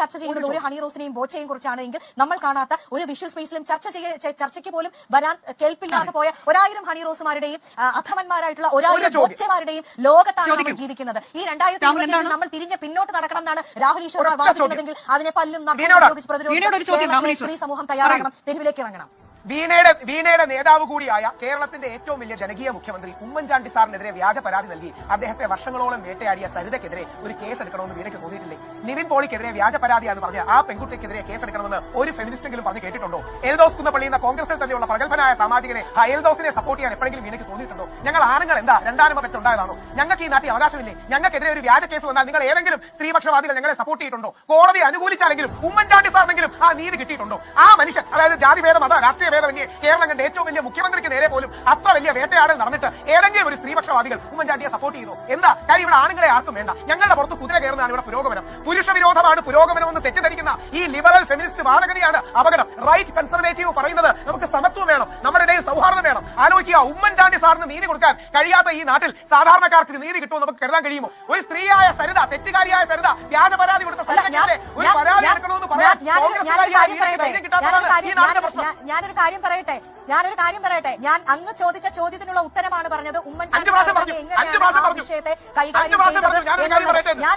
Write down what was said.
ചർച്ച ചെയ്യുന്നത് ഒരു ഹണി റോസിനെയും ബോച്ചയെയും കുറിച്ചാണ്. എങ്കിൽ നമ്മൾ കാണാത്ത ഒരു വിഷ്വൽ സ്പേസിലും ചർച്ച ചെയ്യ ചർച്ചയ്ക്ക് പോലും വരാൻ കേൾപ്പില്ലാതെ പോയ ഒരായിരം ഹണി റോസുമാരുടെയും അധമന്മാരായിട്ടുള്ള ഒരായിരം. ബോച്ചമാരുടെയും ലോകത്താണ് നമ്മൾ ജീവിക്കുന്നത്. ഈ രണ്ടായിരത്തി എന്താണ്? നമ്മൾ തിരിഞ്ഞ് പിന്നോട്ട് നടക്കണം എന്നാണ് രാഹുൽ ഈശ്വർ വാദിക്കുന്നതെങ്കിൽ അതിനെ പല്ലും. ഉപയോഗിച്ച് രാഹുൽ സ്ത്രീ സമൂഹം തയ്യാറാകണം. തെരുവിലേക്ക് ഇറങ്ങണം. വീണയുടെ വീണയുടെ നേതാവ് കൂടിയായ കേരളത്തിന്റെ ഏറ്റവും വലിയ ജനകീയ മുഖ്യമന്ത്രി ഉമ്മൻചാണ്ടി സാറിനെതിരെ വ്യാജ പരാതി നൽകി അദ്ദേഹത്തെ വർഷങ്ങളോളം വേട്ടയാടിയ സരിതയ്ക്കെതിരെ ഒരു കേസ് എടുക്കണമെന്ന് വീണയ്ക്ക് തോന്നിയിട്ടില്ലേ? നിവിൻ പോളിക്കെതിരെ വ്യാജ പരാതിയാണ് പറഞ്ഞ ആ പെൺകുട്ടിക്കെതിരെ കേസ് എടുക്കണമെന്ന് ഒരു ഫെമിനിസ്റ്റെങ്കിലും പറഞ്ഞ് കേട്ടിട്ടുണ്ടോ? എൽദോസ് കുന്നപ്പള്ളി എന്ന കോൺഗ്രസിൽ തന്നെയുള്ള പ്രഗത്ഭനായ സാമാജികനെ ആ എൽദോസിനെ സപ്പോർട്ട് ചെയ്യാൻ എപ്പോഴെങ്കിലും വീണയ്ക്ക് തോന്നിയിട്ടുണ്ടോ? ഞങ്ങൾ ആണുങ്ങൾ എന്താ രണ്ടാനുമ പെറ്റുണ്ടായതാണോ? ഞങ്ങൾക്ക് ഈ നാട്ടിൽ അവകാശമില്ലേ? ഞങ്ങൾക്കെതിരെ ഒരു വ്യാജ കേസ് വന്നാൽ നിങ്ങൾ ഏതെങ്കിലും സ്ത്രീപക്ഷവാദികൾ ഞങ്ങളെ സപ്പോർട്ട് ചെയ്തിട്ടുണ്ടോ? കോടതി അനുകൂലിച്ചാലെങ്കിലും ഉമ്മൻചാണ്ടി സാറിനെങ്കിലും ആ നീതി കിട്ടിയിട്ടുണ്ടോ? ആ മനുഷ്യൻ അതായത് ജാതിഭേദ മത രാഷ്ട്രീയ ഭേദമന്യേ കേരളം കണ്ട ഏറ്റവും വലിയ മുഖ്യമന്ത്രിക്ക് നേരെ പോലും അത്ര വലിയ വേട്ടയാടൽ നടന്നിട്ട് ഏതെങ്കിലും ഒരു സ്ത്രീപക്ഷവാദികൾ ഉമ്മൻചാണ്ടിയെ സപ്പോർട്ട് ചെയ്തു? എന്താ? കാര്യം ഇവിടെ ആണുങ്ങളെ ആർക്കും വേണ്ട. ഞങ്ങളുടെ പുറത്ത് കുതിര കയറുന്നതാണ് ഇവിടെ പുരോഗമനം. പുരുഷ വിരോധമാണ് പുരോഗമനം എന്ന് തെറ്റിദ്ധരിക്കുന്ന ഈ ലിബറൽ ഫെമിനിസ്റ്റ് വാദഗതിയാണ് അപകടം. റൈറ്റ് കൺസർവേറ്റീവ് പറയുന്നത് നമുക്ക് സമത്വം വേണം നമ്മുടെ ഇടയിൽ സൗഹാർദ്ദം വേണം. ആലോചിക്കുക ഉമ്മൻചാണ്ടി സാറിന് നീതി കൊടുക്കാൻ കഴിയാത്ത ഈ നാട്ടിൽ സാധാരണക്കാർക്ക് നീതി കിട്ടുമോ നമുക്ക് കരുതാൻ കഴിയുമോ? ഒരു സ്ത്രീയായ സരിത തെറ്റുകാരിയായ സരിത വ്യാജ പരാതി കൊടുത്ത സ്ഥലം ഒരു പരാതി ഞാൻ- എടുക്കണമെന്ന് പറയാൻ ഞാൻ- ഞാനൊരു- കാര്യം പറയട്ടെ. ഞാനൊരു കാര്യം പറയട്ടെ. ഞാനൊരു കാര്യം പറയട്ടെ. ഞാൻ അങ്ങ് ചോദിച്ച ചോദ്യത്തിനുള്ള ഉത്തരമാണ് പറഞ്ഞത് ഉമ്മൻചാണ്ടി എങ്ങനെയാണ്. വിഷയത്തെ കൈകാര്യം ചെയ്യുന്നത് ഞാൻ